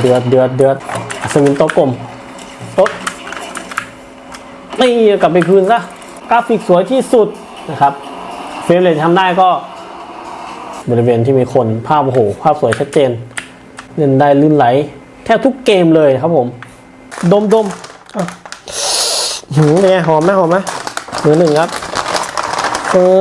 เดือดเดือดเดือดอัศวินโต๊ะกลมโต๊ะนี่กลับไปคืนซะกราฟิกสวยที่สุดนะครับเฟรมเรททำได้ก็ บริเวณที่มีคนภาพโอ้โหภาพสวยชัดเจน เล่นได้ลื่นไหล แทบทุกเกมเลยครับผม ดมดมอะหืมเป็นไงหอมไหมหอมไหมมือหนึ่งครับเออ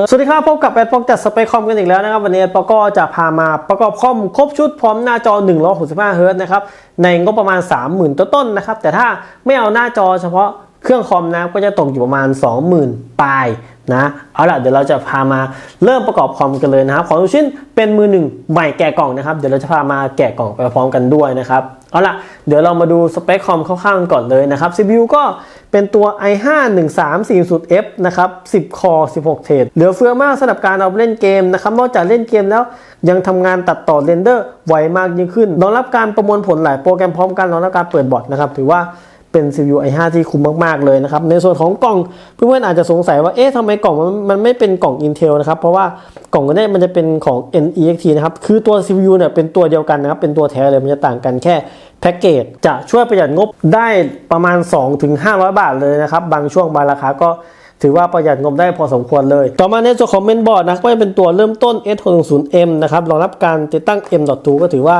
สวัสดีครับพบกับแอดพอกจัดสเปคคอมกันอีกแล้วนะครับ วันนี้แอดปอกก็จะพามาประกอบคอมครบชุดพร้อมหน้าจอ 165เฮิร์ตนะครับ ในงบประมาณ 30,000 ต้นๆนะครับ แต่ถ้าไม่เอาหน้าจอเฉพาะ เครื่องคอมนะก็จะตกอยู่ประมาณ 20,000ปลายนะเอาล่ะเดี๋ยวเราจะพามาเริ่มประกอบคอมกันเลยนะครับของทุกชิ้นเป็นมือหนึ่งใหม่แกะกล่องนะครับเดี๋ยวเราจะพามาแกะกล่องไปพร้อมกันด้วยนะครับเอาล่ะเดี๋ยวเรามาดูสเปคคอมคร่าวๆก่อนเลยนะครับ CPU ก็เป็นตัว i5 1340F นะครับ10 คอ 16 เทรดเหลือเฟือมากสำหรับการเอาไปเล่นเกมนะครับนอกจากเล่นเกมแล้วยังทำงานตัดต่อเรนเดอร์ไวมากยิ่งขึ้นรองรับการประมวลผลหลายโปรแกรมพร้อมกันรองรับการเปิดบอทนะครับถือว่า เป็น CPU i5 ที่คุ้มมากๆเลยนะครับ ในส่วนของกล่องเพื่อนๆอาจจะสงสัยว่าเอ๊ะทำไมกล่องมันมันไม่เป็นกล่อง Intel นะครับ เพราะว่ากล่องนี้มันจะเป็นของ NEXT นะครับ คือตัว CPU เนี่ยเป็นตัวเดียวกันนะครับ เป็นตัวแท้เลยมันจะต่างกันแค่แพ็กเกจจะช่วยประหยัดงบได้ประมาณ 2-500 บาทเลยนะครับ บางช่วงบางราคาก็ถือว่าประหยัดงบได้พอสมควรเลย ต่อมาในส่วนของเมนบอร์ดนะก็จะเป็นตัวเริ่มต้น S610M นะครับรองรับการติดตั้ง M.2 ก็ถือว่า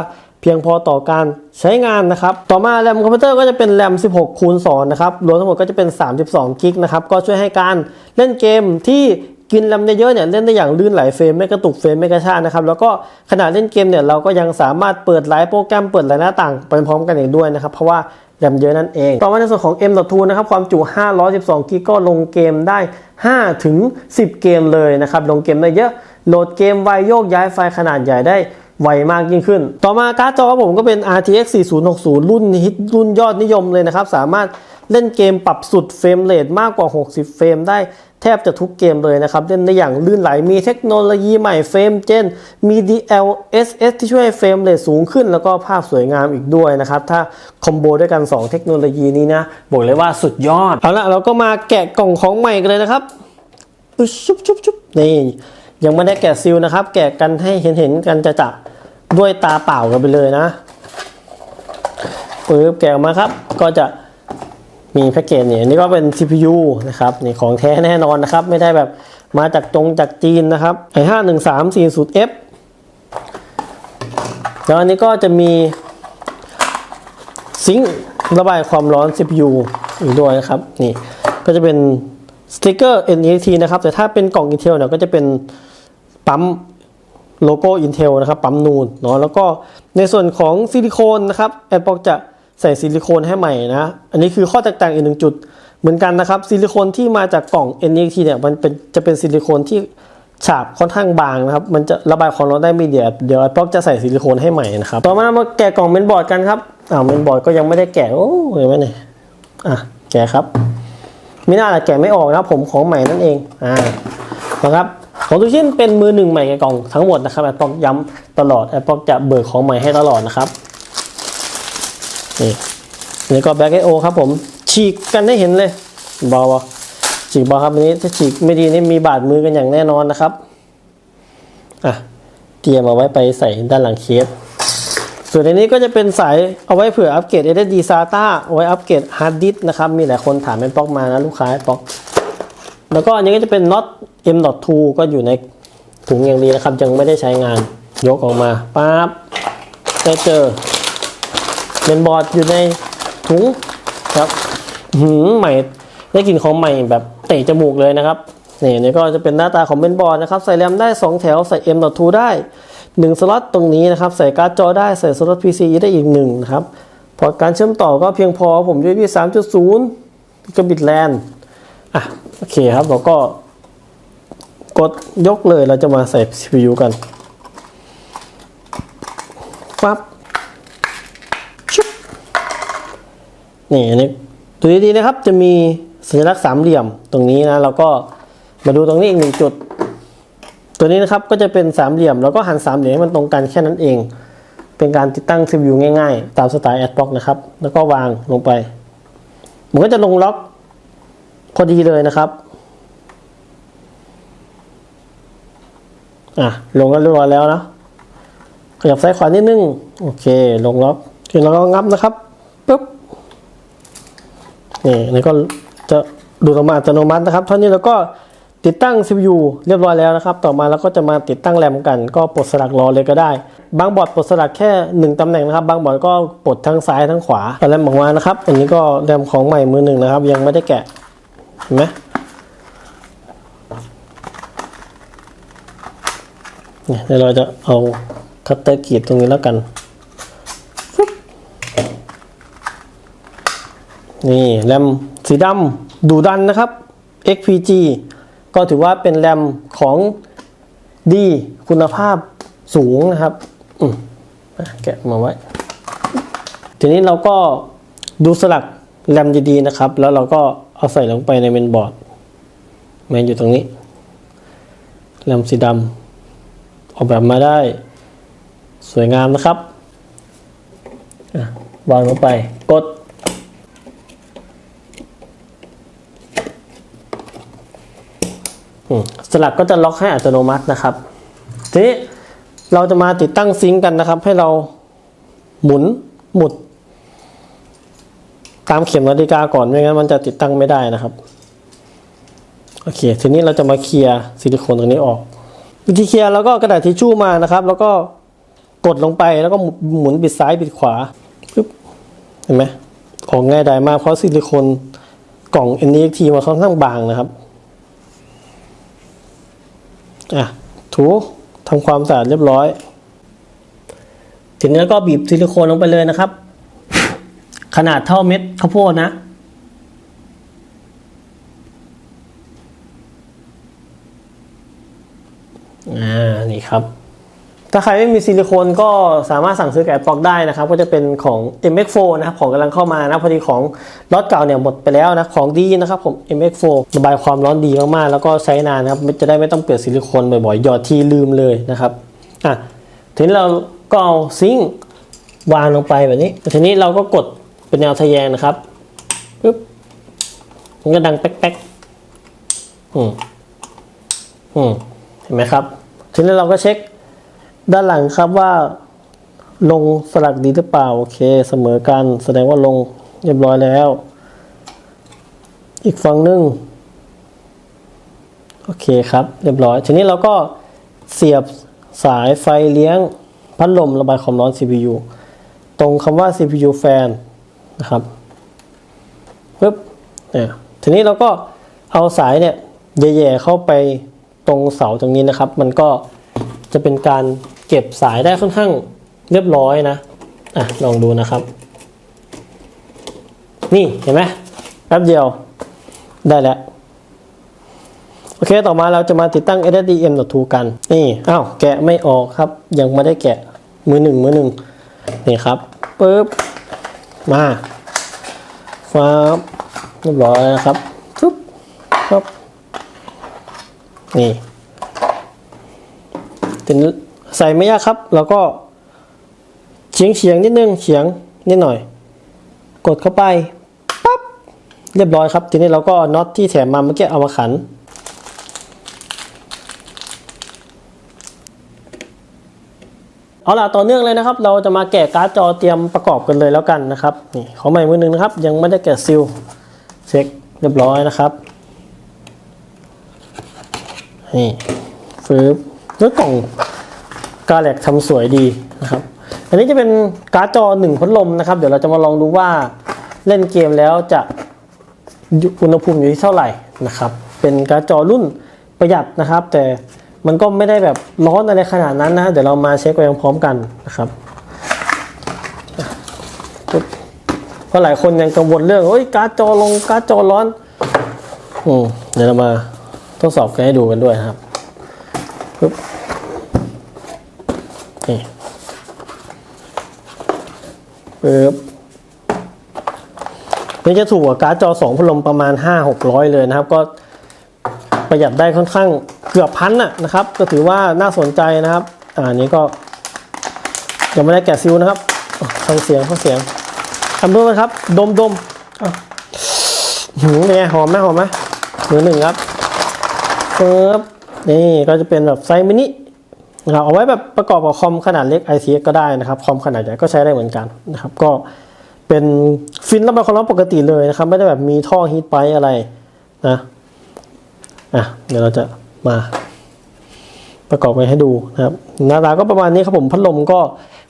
พียงพอต่อการใช้งานนะครับ ต่อมาแรมคอมพิวเตอร์ก็จะเป็นแรม 16 คูณ 2 นะครับ รวมทั้งหมดก็จะเป็น 32 กิกนะครับ ก็ช่วยให้การเล่นเกมที่กินแรมเยอะๆเนี่ยเล่นได้อย่างลื่นไหลเฟรมไม่กระตุกเฟรมไม่กระชากนะครับ แล้วก็ขณะเล่นเกมเนี่ยเราก็ยังสามารถเปิดหลายโปรแกรมเปิดหลายหน้าต่างไปพร้อมกันอีกด้วยนะครับ เพราะว่าแรมเยอะนั่นเอง ต่อมาในส่วนของ M.2 นะครับ ความจุ 512 กิกก็ลงเกมได้ 5 ถึง 10 เกมเลยนะครับ ลงเกมได้เยอะ โหลดเกมไวโยกย้ายไฟล์ขนาดใหญ่ได้ ไวมากยิ่งขึ้น ต่อมาการ์ดจอผมก็เป็น RTX 4060 รุ่นฮิตรุ่นยอดนิยมเลยนะครับ สามารถเล่นเกมปรับสุดเฟรมเรทมากกว่า 60 เฟรมได้แทบจะทุกเกมเลยนะครับ เล่นได้อย่างลื่นไหลมีเทคโนโลยีใหม่เฟรมเจนมี DLSS ที่ช่วยเฟรมเรทสูงขึ้น แล้วก็ภาพสวยงามอีกด้วยนะครับ ถ้าคอมโบด้วยกัน 2 เทคโนโลยีนี้นะ บอกเลยว่าสุดยอด เอาละเราก็มาแกะกล่องของใหม่กันเลยนะครับอุ๊ชุบชุบชุบนี่ ยังไม่ได้แกะซิลนะครับ แกะกันให้เห็นเห็นๆกันจะจับด้วยตาเปล่ากันไปเลยนะปึ๊บแกะออกมาครับ ก็จะมีแพ็กเกจเนี่ยอันนี่ก็เป็น CPU นะครับนี่ของแท้แน่นอนนะครับ ไม่ได้แบบมาจากจงจากจีนนะครับไอห้าหนึ่งสามสี่สูตร F แล้วอันนี้ก็จะมีซิงค์ระบายความร้อน CPU อีกด้วยนะครับนี่ก็จะเป็นสติกเกอร์ NET นะครับ แต่ถ้าเป็นกล่อง Intel เนี่ยก็จะเป็น ปั๊มโลโก้ Intel นะครับ ปั๊มนูนเนาะแล้วก็ในส่วนของซิลิโคนนะครับแอดบอกจะใส่ซิลิโคนให้ใหม่นะ อันนี้คือข้อแตกต่างอีกหนึ่งจุดเหมือนกันนะครับซิลิโคนที่มาจากกล่อง NET เนี่ยมันเป็นจะเป็นซิลิโคนที่ฉาบค่อนข้างบางนะครับ มันจะระบายความร้อนได้ไม่เดียวเดี๋ยวแอดบอกจะใส่ซิลิโคนให้ใหม่นะครับ ต่อมามาแกะกล่องเมนบอร์ดกันครับอ้าวเมนบอร์ดก็ยังไม่ได้แกะโอ้ยไม่เนี่ยอะแกะครับไม่น่าจะแกะไม่ออกนะผมของใหม่นั่นเองอ่านะครับ ของทุกชิ้นเป็นมือหนึ่งใหม่กับกล่องทั้งหมดนะครับแอปปอกย้ำตลอดแอปปอกจะเบิกของใหม่ให้ตลอดนะครับนี่นี่ก็แบ็กไอโอครับผมฉีกกันได้เห็นเลยบาฉีกเบาครับอันนี้ถ้าฉีกไม่ดีนี่มีบาดมือกันอย่างแน่นอนนะครับอะเตรียมเอาไว้ไปใส่ด้านหลังเคสส่วนในนี้ก็จะเป็นสายเอาไว้เผื่ออัปเกรด SSD SATA เอาไว้อัปเกรดฮาร์ดดิสนะครับมีหลายคนถามเป็นปอกมานะลูกค้าแอปปอก แล้วก็อันนี้ก็จะเป็นน็อต M.2 ก็อยู่ในถุงอย่างดีนะครับ ยังไม่ได้ใช้งานยกออกมาปั๊บได้เจอเป็นบอร์ดอยู่ในถุงครับหืมใหม่ได้กลิ่นของใหม่แบบเตะจมูกเลยนะครับนี่นี่ก็จะเป็นหน้าตาของเมนบอร์ดนะครับ ใส่แรมได้ 2 แถวใส่ M.2 ได้ 1 สล็อตตรงนี้นะครับ ใส่การ์ดจอได้ใส่สล็อต PCE ได้อีกหนึ่งนะครับพอการเชื่อมต่อก็เพียงพอผม USB 3.0กบิตแลน อะโอเคครับเราก็กดยกเลยเราจะมาใส่ CPU กันปั๊บชุบนี่อันนี้ดูดีๆนะครับจะมีสัญลักษณ์สามเหลี่ยมตรงนี้นะเราก็มาดูตรงนี้อีกหนึ่งจุด ตัวนี้นะครับก็จะเป็นสามเหลี่ยม แล้วก็หันสามเหลี่ยมให้มันตรงกันแค่นั้นเอง เป็นการติดตั้ง CPU ง่ายๆ ตามสไตล์ Adblock นะครับ แล้วก็วางลงไป มันก็จะลงล็อก พอดีเลยนะครับอะลงกันเรียบร้อยแล้วนะขยับซ้ายขวานิดนึงโอเค ลงล็อกโอเคทีเราก็งับนะครับปุ๊บนี่นี่ก็จะดูดออกมาอัตโนมัตินะครับเท่านี้เราก็ติดตั้ง CPU เรียบร้อยแล้วนะครับ ต่อมาเราก็จะมาติดตั้งแรมกัน ก็ปลดสลักรอเลยก็ได้ บางบอร์ดปลดสลักแค่หนึ่งตำแหน่งนะครับ บางบอร์ดก็ปลดทั้งซ้ายทั้งขวาเอาแรมออกมานะครับ อันนี้ก็แรมของใหม่มือหนึ่งนะครับ ยังไม่ได้แกะ เห็นไหมเนี่ยเดี๋ยวเราจะเอาคัตเตอร์กรีดตรงนี้แล้วกัน นี่แรมสีดำดูดันนะครับ XPG ก็ถือว่าเป็นแรมของดีคุณภาพสูงนะครับแกะมาไว้ ทีนี้เราก็ดูสลักแรมดีๆนะครับ แล้วเราก็ เอาใส่ลงไปในเมนบอร์ดแมนอยู่ตรงนี้แรมสีดำออกแบบมาได้สวยงามนะครับวางลงไปกด สลักก็จะล็อกให้อัตโนมัตินะครับ ทีนี้เราจะมาติดตั้งซิงก์กันนะครับ ให้เราหมุนหมุด ตามเข็มนาฬิกาก่อนไม่งั้นมันจะติดตั้งไม่ได้นะครับโอเค ทีนี้เราจะมาเคลียร์ซิลิโคนตรงนี้ออก วิธีเคลียร์เราก็กระดาษทิชชู่มานะครับ แล้วก็กดลงไปแล้วก็หมุนบิดซ้ายบิดขวาปึ๊บเห็นไหมออกง่ายได้มากเพราะซิลิโคนกล่อง NEXT มันค่อนข้างบางนะครับอะถูทำความสะอาดเรียบร้อยทีนี้ก็บีบซิลิโคนลงไปเลยนะครับ ขนาดเท่าเม็ดข้าวโพดนะ อ่า นี่ครับ ถ้าใครไม่มีซิลิโคนก็สามารถสั่งซื้อแกะปลอกได้นะครับ ก็จะเป็นของ MX4 นะครับของกำลังเข้ามานะ พอดีของล็อตเก่าเนี่ยหมดไปแล้วนะ ของดีนะครับผม MX4 ระบายความร้อนดีมากๆ แล้วก็ใช้นานนะครับ จะได้ไม่ต้องเปลี่ยนซิลิโคนบ่อยๆ หยอดทีลืมเลยนะครับ อะ ทีนี้เราก็เอาซิงค์วางลงไปแบบนี้ ทีนี้เราก็กด เป็นแนวทะแยงนะครับปึ๊บมันก็ดังแป๊กๆอืมอืมเห็นไหมครับ ทีนี้เราก็เช็คด้านหลังครับว่า ลงสลักดีหรือเปล่า โอเค เสมอกัน แสดงว่าลงเรียบร้อยแล้ว อีกฝั่งหนึ่งโอเคครับ เรียบร้อย ทีนี้เราก็เสียบสายไฟเลี้ยงพัดลมระบายความร้อน CPU ตรงคำว่า CPU fan นะครับปึ๊บเนี่ยทีนี้เราก็เอาสายเนี่ยแย่ๆเข้าไปตรงเสาตรงนี้นะครับ มันก็จะเป็นการเก็บสายได้ค่อนข้างเรียบร้อยนะอะลองดูนะครับ นี่เห็นไหมแป๊บเดียวได้แล้ว โอเคต่อมาเราจะมาติดตั้ง SSDM.2 กัน นี่อ้าวแกะไม่ออกครับ ยังไม่ได้แกะมือหนึ่งมือหนึ่งนี่ครับปึ๊บ มาฟ้าบเรียบร้อยนะครับปึ๊บครับนี่ถึงใส่ไม่ยากครับ แล้วก็เฉียงเฉียงนิดนึงเฉียงนิดหน่อย กดเข้าไปปั๊บเรียบร้อยครับ ทีนี้เราก็น็อตที่แถมมาเมื่อกี้เอามาขัน เอาล่ะต่อเนื่องเลยนะครับ เราจะมาแกะการ์ดจอเตรียมประกอบกันเลยแล้วกันนะครับนี่ขอใหม่มือหนึ่งนะครับ ยังไม่ได้แกะซิลเช็คเรียบร้อยนะครับนี่ฟืบแล้วยกล่องกาแลกทำสวยดีนะครับ อันนี้จะเป็นการ์ดจอหนึ่งพัดลมนะครับ เดี๋ยวเราจะมาลองดูว่าเล่นเกมแล้วจะอุณหภูมิอยู่ที่เท่าไหร่นะครับ เป็นการ์ดจอรุ่นประหยัดนะครับ แต่ มันก็ไม่ได้แบบร้อนอะไรขนาดนั้นนะ เดี๋ยวเรามาเช็คไปพร้อมกันนะครับเพราะหลายคนยังกังวลเรื่องโอ้ยการ์ดจอลงการ์ดจอร้อนอืมเดี๋ยวเรามาทดสอบกันให้ดูกันด้วยครับปึ๊บนี่ปึ๊บนี่จะถูกกว่าการ์ดจอสองพัดลมประมาณ 5 600 เลยนะครับ ก็ ประหยัดได้ค่อนข้างเกือบพันน่ะนะครับ ก็ถือว่าน่าสนใจนะครับ อ่าอันนี้ก็ยังไม่ได้แกะซิลนะครับอะฟังเสียงฟังเสียงทำด้วยไหมครับ ดมดมอะหืมเป็นไงหอมไหมหอมไหมมือหนึ่งครับปึ๊บนี่ก็จะเป็นแบบไซส์มินินะครับเอาไว้แบบประกอบกับคอมขนาดเล็ก ICX ก็ได้นะครับ คอมขนาดใหญ่ก็ใช้ได้เหมือนกันนะครับ ก็เป็นฟินระบายความร้อนปกติเลยนะครับ ไม่ได้แบบมีท่อฮีทไปอะไรนะ อะเดี๋ยวเราจะมาประกอบไปให้ดูนะครับหน้าตาก็ประมาณนี้ครับผมพัดลมก็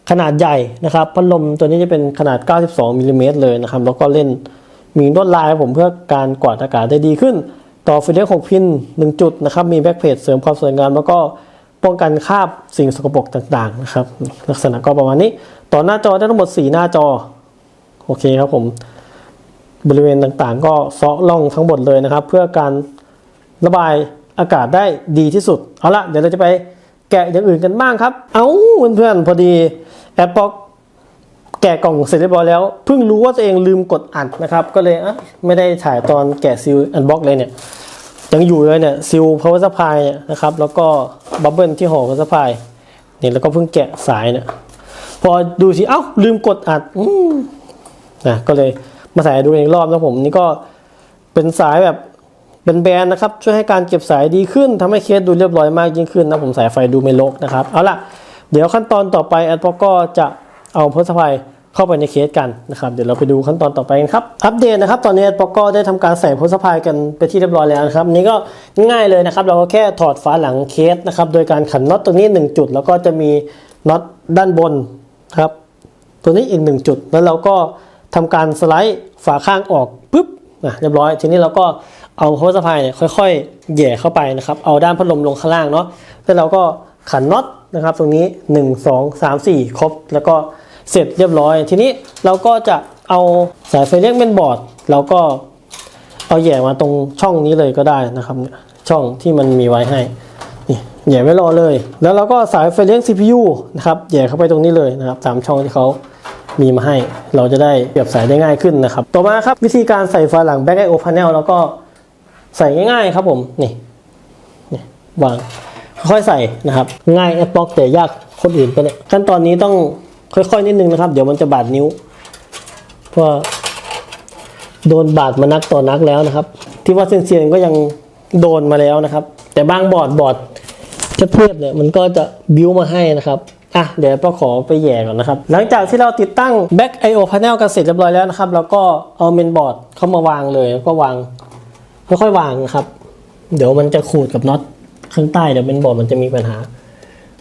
ขนาดใหญ่นะครับพัดลมตัวนี้จะเป็นขนาด 92มิลลิเมตรเลยนะครับ แล้วก็เล่นมีลวดลายผมเพื่อการกวาดอากาศได้ดีขึ้น ต่อไฟเลี้ยง6พิน 1 จุดนะครับ มีแบ็กเพจเสริมความสวยงามแล้วก็ป้องกันคราบสิ่งสกปรกต่างๆนะครับ ลักษณะก็ประมาณนี้ ต่อหน้าจอได้ทั้งหมด 4 หน้าจอ โอเคครับผม บริเวณต่างๆ ก็เซาะล่องทั้งหมดเลยนะครับ เพื่อการ ระบายอากาศได้ดีที่สุด เอาละเดี๋ยวเราจะไปแกะอย่างอื่นกันบ้างครับ เอ้าเพื่อนๆพอดีแอป o อกแกะกล่องเสร็จเรียบร้อยแล้วเพิ่งรู้ว่าตัวเองลืมกดอัดนะครับ ก็เลยอะไม่ได้ถ่ายตอนแกะซีลอันบ็อกเลยเนี่ยยังอยู่เลยเนี่ยซิลพาวเวอร์สปายเนี่ยนะครับแล้วก็บับเบิลที่ห่อพาวเวอร์สปายเนี่ยแล้วก็เพิ่งแกะสายเนี่ยพอดูสิเอ้าลืมกดอัดอืมนะก็เลยมาใส่ดูอีกรอบนะผมนี่ก็เป็นสายแบบ เป็นแบรนด์นะครับช่วยให้การเก็บสายดีขึ้นทำให้เคสดูเรียบร้อยมากยิ่งขึ้นนะผมสายไฟดูไม่รกนะครับเอาล่ะเดี๋ยวขั้นตอนต่อไปแอดพอก็จะเอาพาวเวอร์สปายเข้าไปในเคสกันนะครับเดี๋ยวเราไปดูขั้นตอนต่อไปกันครับอัปเดตนะครับตอนนี้แอดพอก็ได้ทำการใส่พาวเวอร์สปายกันไปที่เรียบร้อยแล้วนะครับอันนี้ก็ง่ายเลยนะครับ เราก็แค่ถอดฝาหลังเคสนะครับโดยการขันน็อตตรงนี้หนึ่งจุด แล้วก็จะมีน็อตด้านบนครับตัวนี้อีกหนึ่งจุดแล้วเราก็ทำการสไลด์ฝาข้างออกปุ๊บอะเรียบร้อย ทีนี้เราก็ เอาโฮสะพายเนี่ยค่อยๆแย่เข้าไปนะครับเอาด้านพัดลมลงข้างล่างเนาะแล้วเราก็ขันน็อตนะครับ ตรงนี้ 1 2 3 4 ครบ แล้วก็เสร็จเรียบร้อย ทีนี้เราก็จะเอาสายไฟเลี้ยงเมนบอร์ดเราก็เอาแย่มาตรงช่องนี้เลยก็ได้นะครับช่องที่มันมีไว้ให้นี่แย่ไว้รอเลย แล้วเราก็สายไฟเลี้ยง CPU นะครับแย่เข้าไปตรงนี้เลยนะครับตามช่องที่เขามีมาให้ เราจะได้เปรียบสายได้ง่ายขึ้นนะครับ ต่อมาครับวิธีการใส่ไฟหลัง Back IO Panel แล้วก็ ใส่ง่ายๆครับผมนี่นี่วางค่อยใส่นะครับ ง่ายแอปบล็อกแต่ยากคนอื่นไปเนี่ยขั้นตอนนี้ต้องค่อยๆนิดนึงนะครับ เดี๋ยวมันจะบาดนิ้วเพราะโดนบาดมานักต่อนักแล้วนะครับ ที่ว่าเซียนๆก็ยังโดนมาแล้วนะครับ แต่บางบอร์ดบอร์ดเทียบเนี่ยมันก็จะบิ้วมาให้นะครับอะเดี๋ยวป้าขอไปแย่ก่อนนะครับ หลังจากที่เราติดตั้ง Back I/O Panel กันเสร็จเรียบร้อยแล้วนะครับ แล้วก็เอาเมนบอร์ดเข้ามาวางเลยแล้วก็วาง ค่อยๆวางนะครับ เดี๋ยวมันจะขูดกับน็อตข้างใต้เดี๋ยวเมนบอร์ดมันจะมีปัญหา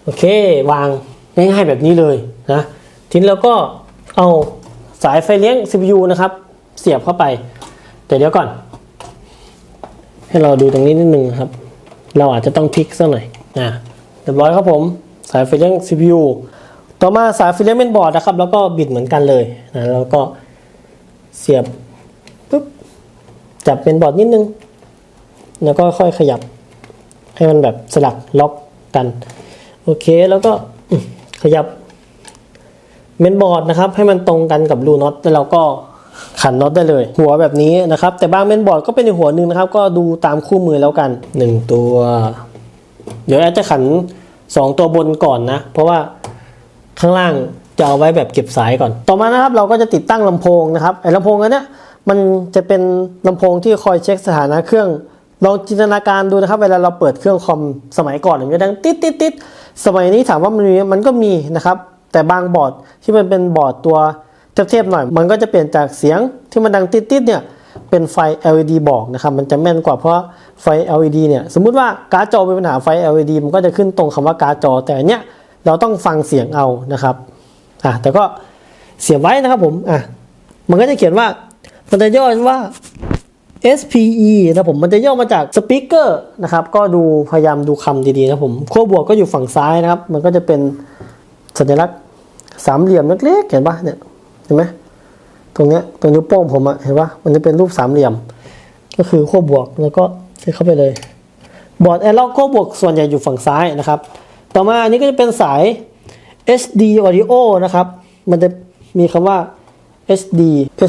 โอเควางง่ายๆแบบนี้เลยนะทีนี้เราก็เอาสายไฟเลี้ยง CPU นะครับ เสียบเข้าไป แต่เดี๋ยวก่อน ให้เราดูตรงนี้นิดนึงนะครับ เราอาจจะต้องพลิกสักหน่อยนะเรียบร้อยครับผมสายไฟเลี้ยง CPU ต่อมาสายไฟเลี้ยงเมนบอร์ดนะครับ แล้วก็บิดเหมือนกันเลยนะแล้วก็เสียบ จับเมนบอร์ดนิดนึง แล้วก็ค่อยขยับ ให้มันแบบสลักล็อกกัน โอเคแล้วก็ขยับเมนบอร์ดนะครับ ให้มันตรงกันกับรูน็อตแล้วเราก็ขันน็อตได้เลย หัวแบบนี้นะครับ แต่บางเมนบอร์ดก็เป็นหัวหนึ่งนะครับ ก็ดูตามคู่มือแล้วกันหนึ่งตัว เดี๋ยวแอดจะขันสองตัวบนก่อนนะ เพราะว่าข้างล่างจะเอาไว้แบบเก็บสายก่อน ต่อมานะครับเราก็จะติดตั้งลำโพงนะครับไอ้ลำโพงอันเนี้ย มันจะเป็นลำโพงที่คอยเช็คสถานะเครื่อง ลองจินตนาการดูนะครับ เวลาเราเปิดเครื่องคอมสมัยก่อนมันจะดังติดติดติดสมัยนี้ถามว่ามันมีมันก็มีนะครับ แต่บางบอร์ดที่มันเป็นบอร์ดตัวเทียบๆหน่อย มันก็จะเปลี่ยนจากเสียงที่มันดังติดติดเนี่ยเป็นไฟ LED บอกนะครับ มันจะแม่นกว่าเพราะไฟ LED เนี่ย สมมุติว่าการ์ดจอมีปัญหาไฟ LED มันก็จะขึ้นตรงคำว่าการ์ดจอ แต่อันเนี้ยเราต้องฟังเสียงเอานะครับ อะแต่ก็เสียบไว้นะครับผม อะ มันก็จะเขียนว่า มันจะย่อว่า SPE นะผมมันจะย่อมาจาก Speaker นะครับก็ดูพยายามดูคำดีๆนะผมขั้วบวกก็อยู่ฝั่งซ้ายนะครับ มันก็จะเป็นสัญลักษณ์สามเหลี่ยมเล็กๆเห็นปะเนี่ยเห็นไหมตรงเนี้ยตรงนิ้วโป้งผมอะเห็นปะมันจะเป็นรูปสามเหลี่ยม ก็คือขั้วบวกแล้วก็ใส่เข้าไปเลย บอร์ดแอร์ล็อกขั้วบวกส่วนใหญ่อยู่ฝั่งซ้ายนะครับ ต่อมาอันนี้ก็จะเป็นสาย HD audio นะครับ มันจะมีคำว่า HD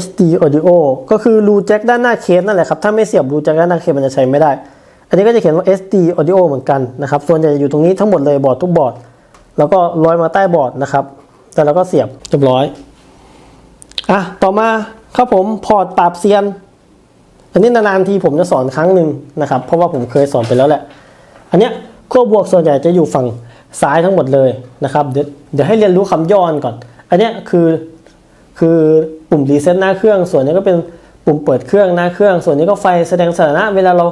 HD audio ก็คือรูแจ็คด้านหน้าเคสนั่นแหละครับ ถ้าไม่เสียบรูแจ็คด้านหน้าเคสมันจะใช้ไม่ได้ อันนี้ก็จะเขียนว่า SD audio เหมือนกันนะครับ ส่วนใหญ่จะอยู่ตรงนี้ทั้งหมดเลยบอร์ดทุกบอร์ด แล้วก็ร้อยมาใต้บอร์ดนะครับ แต่เราก็เสียบเรียบร้อย อะ ต่อมาครับผมพอร์ตปราบเซียน อันนี้นานๆทีผมจะสอนครั้งหนึ่งนะครับ เพราะว่าผมเคยสอนไปแล้วแหละ อันเนี้ยขั้วบวกส่วนใหญ่จะอยู่ฝั่งสายทั้งหมดเลยนะครับเดี๋ยวเดี๋ยวให้เรียนรู้คำย่อนก่อน อันเนี้ยคือ คือปุ่มรีเซ็ตหน้าเครื่อง ส่วนนี้ก็เป็นปุ่มเปิดเครื่องหน้าเครื่อง ส่วนนี้ก็ไฟแสดงสถานะ เวลาเรา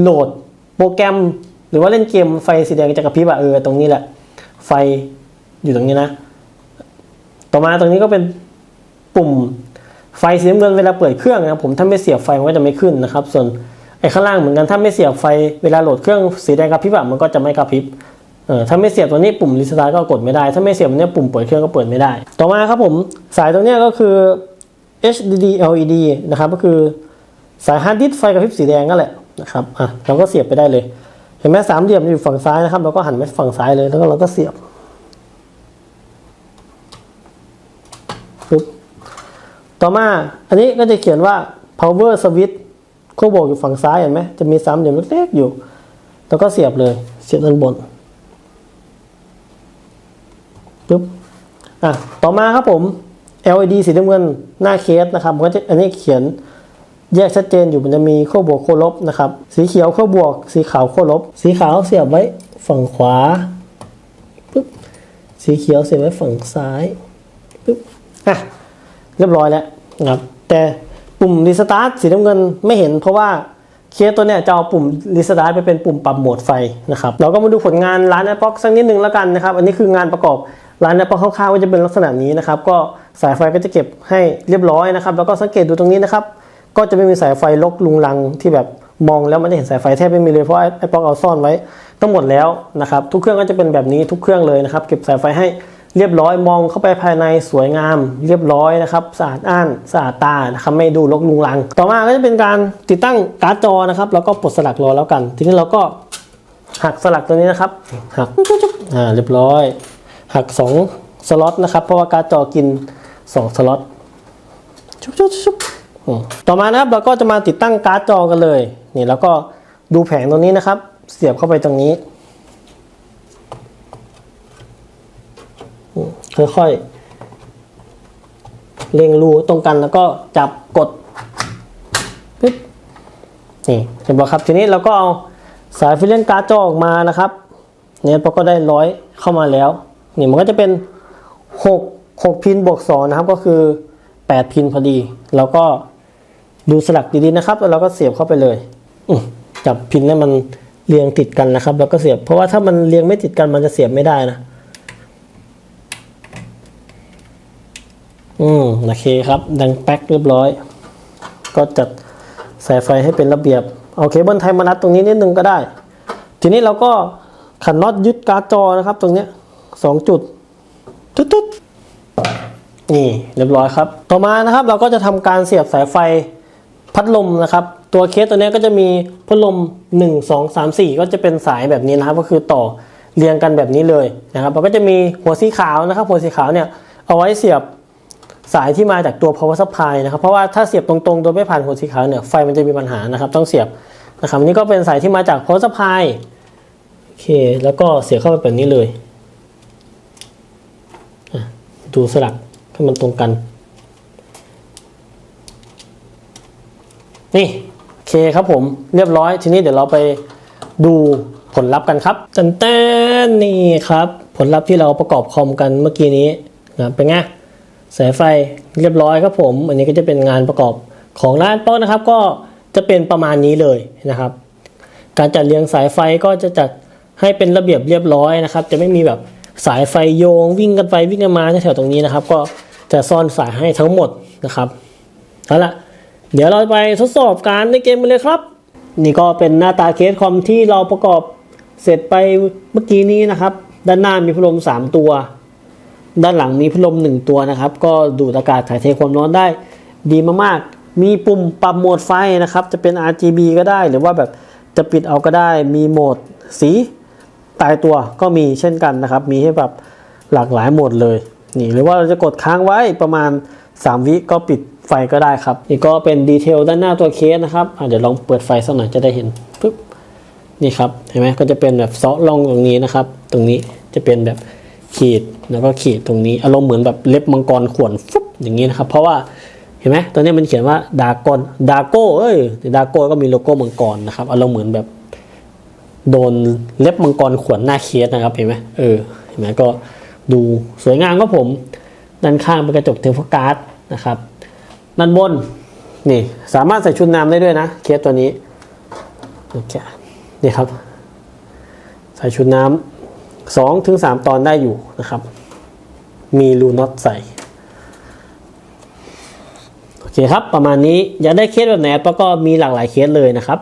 โหลดโปรแกรม หรือว่าเล่นเกมไฟสีแดงจะกระพริบอะเออตรงนี้แหละ ไฟอยู่ตรงนี้นะ ต่อมาตรงนี้ก็เป็นปุ่มไฟสีน้ำเงินเวลาเปิดเครื่องนะครับผมถ้าไม่เสียบไฟมันก็จะไม่ขึ้นนะครับ ส่วนไอ้ข้างล่างเหมือนกันถ้าไม่เสียบไฟเวลาโหลดเครื่องสีแดงกระพริบอะมันก็จะไม่กระพริบ เออถ้าไม่เสียบตัวนี้ปุ่มรีสตาร์ทก็กดไม่ได้ ถ้าไม่เสียบตัวนี้ปุ่มเปิดเครื่องก็เปิดไม่ได้ ต่อมาครับผมสายตรงนี้ก็คือ HDD LED นะครับก็คือสายฮาร์ดดิสก์ไฟกระพริบสีแดงนั่นแหละนะครับอะเราก็เสียบไปได้เลย เห็นไหมสามเหลี่ยมอยู่ฝั่งซ้ายนะครับ เราก็หันไปฝั่งซ้ายเลยแล้วก็เราก็เสียบปุ๊บต่อมาอันนี้ก็จะเขียนว่า power switch โคโบอยู่ฝั่งซ้ายเห็นไหมจะมีสามเหลี่ยมเล็กๆอยู่ แล้วก็เสียบเลยเสียบด้านบน ปุ๊บอะต่อมาครับผม LED สีน้ำเงินหน้าเคสนะครับมันก็จะอันนี้เขียนแยกชัดเจนอยู่มันจะมีขั้วบวกขั้วลบนะครับ สีเขียวขั้วบวก สีขาวขั้วลบ สีขาวเสียบไว้ฝั่งขวาปึ๊บสีเขียวเสียบไว้ฝั่งซ้ายปึ๊บอะเรียบร้อยแล้วนะครับแต่ปุ่มรีสตาร์ทสีน้ำเงินไม่เห็นเพราะว่าเคสตัวเนี้ยจะเอาปุ่มรีสตาร์ทไปเป็นปุ่มปรับโหมดไฟนะครับเราก็มาดูผลงานร้าน Apple สักนิดนึงแล้วกันนะครับ อันนี้คืองานประกอบ ร้าน Apple คร่าวๆก็จะเป็นลักษณะนี้นะครับก็สายไฟก็จะเก็บให้เรียบร้อยนะครับ แล้วก็สังเกตดูตรงนี้นะครับ ก็จะไม่มีสายไฟลกลุงลังที่แบบมองแล้วมันจะเห็นสายไฟแทบไม่มีเลยเพราะไอ้ป๊อกเอาซ่อนไว้ทั้งหมดแล้วนะครับ ทุกเครื่องก็จะเป็นแบบนี้ทุกเครื่องเลยนะครับ เก็บสายไฟให้เรียบร้อยมองเข้าไปภายในสวยงาม เรียบร้อยนะครับสะอาดอ้านสะอาดตานะครับไม่ดูลกลุงลัง ต่อมาก็จะเป็นการติดตั้งการ์ดจอนะครับ แล้วก็ปลดสลักรอแล้วกัน ทีนี้เราก็หักสลักตัวนี้นะครับหักอ่าเรียบร้อย หักสองสล็อตนะครับ เพราะว่าการ์ดจอกินสองสล็อตชุบชุบชุบอืมต่อมานะครับเราก็จะมาติดตั้งการ์ดจอกันเลย นี่แล้วก็ดูแผงตรงนี้นะครับ เสียบเข้าไปตรงนี้อืมค่อยๆเล็งรูตรงกันแล้วก็จับกดปึ๊บนี่เห็นไหมครับทีนี้เราก็เอาสายฟิลเลนการ์ดจอออกมานะครับ เนี่ยพอก็ได้ร้อยเข้ามาแล้ว นี่มันก็จะเป็น 6 6 พินบวก2นะครับก็คือ 8 พินพอดี แล้วก็ดูสลักดีๆนะครับ แล้วเราก็เสียบเข้าไปเลยจับพินให้มันเรียงติดกันนะครับ แล้วก็เสียบ เพราะว่าถ้ามันเรียงไม่ติดกันมันจะเสียบไม่ได้นะ อืมโอเคครับ ดังแป๊กเรียบร้อย ก็จัดสายไฟให้เป็นระเบียบเอาเคเบิลไทยมารัดตรงนี้นิดนึงก็ได้ ทีนี้เราก็ขันน็อตยึดการ์ดจอนะครับตรงเนี้ย สองจุดตุ๊ดๆนี่เรียบร้อยครับ ต่อมานะครับเราก็จะทำการเสียบสายไฟพัดลมนะครับ ตัวเคสตัวเนี้ยก็จะมีพัดลม 1 2 3 4 ก็จะเป็นสายแบบนี้นะครับ ก็คือต่อเรียงกันแบบนี้เลยนะครับแล้วก็จะมีหัวสีขาวนะครับ หัวสีขาวเนี่ยเอาไว้เสียบสายที่มาจากตัว power supply นะครับ เพราะว่าถ้าเสียบตรงๆ โดยไม่ผ่านหัวสีขาวเนี่ยไฟมันจะมีปัญหานะครับ ต้องเสียบนะครับอันนี้ก็เป็นสายที่มาจาก power supply โอเค แล้วก็เสียบเข้าไปแบบนี้เลย ดูสลักให้มันตรงกัน นี่โอเคครับผมเรียบร้อย ทีนี้เดี๋ยวเราไปดูผลลัพธ์กันครับตันเต้นนี่ครับ ผลลัพธ์ที่เราประกอบคอมกันเมื่อกี้นี้นะเป็นไงสายไฟเรียบร้อยครับผม อันนี้ก็จะเป็นงานประกอบของร้านโป๊ะนะครับ ก็จะเป็นประมาณนี้เลยนะครับ การจัดเรียงสายไฟก็จะจัดให้เป็นระเบียบเรียบร้อยนะครับ จะไม่มีแบบ สายไฟโยงวิ่งกันไปวิ่งกันมาแถวตรงนี้นะครับ ก็จะซ่อนสายให้ทั้งหมดนะครับเอาละเดี๋ยวเราไปทดสอบการในเกมกันเลยครับ นี่ก็เป็นหน้าตาเคสคอมที่เราประกอบเสร็จไปเมื่อกี้นี้นะครับ ด้านหน้ามีพัดลม 3 ตัว ด้านหลังมีพัดลม 1 ตัวนะครับ ก็ดูดอากาศถ่ายเทความร้อนได้ ดีมากๆ มีปุ่มปรับโหมดไฟนะครับ จะเป็น RGB ก็ได้ หรือว่าแบบจะปิดเอาก็ได้ มีโหมดสี ตายตัวก็มีเช่นกันนะครับ มีให้แบบหลากหลายโหมดเลยนี่หรือว่าเราจะกดค้างไว้ประมาณ 3 วิก็ปิดไฟก็ได้ครับนี่ก็เป็นดีเทลด้านหน้าตัวเคสนะครับเดี๋ยวลองเปิดไฟสักหน่อยจะได้เห็นปึ๊บนี่ครับเห็นไหมก็จะเป็นแบบเซาะล่องตรงนี้นะครับ ตรงนี้จะเป็นแบบขีดแล้วก็ขีดตรงนี้อารมณ์เหมือนแบบเล็บมังกรข่วนฟุบอย่างนี้นะครับเพราะว่าเห็นไหมตัวนี้มันเขียนว่าดากอนดาโก้เอ้ยดาโก้ก็มีโลโก้มังกรนะครับอารมณ์เหมือนแบบ โดนเล็บมังกรขวนหน้าเคสนะครับเห็นไหมเออเห็นไหมก็ดูสวยงามครับผม ด้านข้างเป็นกระจกเทฟการ์ดนะครับด้านบนนี่สามารถใส่ชุดน้ำได้ด้วยนะเคสตัวนี้โอเคนี่ครับ ใส่ชุดน้ำสองถึงสามตอนได้อยู่นะครับ มีรูน็อตใส่โอเคครับ ประมาณนี้อยากได้เคสแบบไหนก็มีหลากหลายเคสเลยนะครับ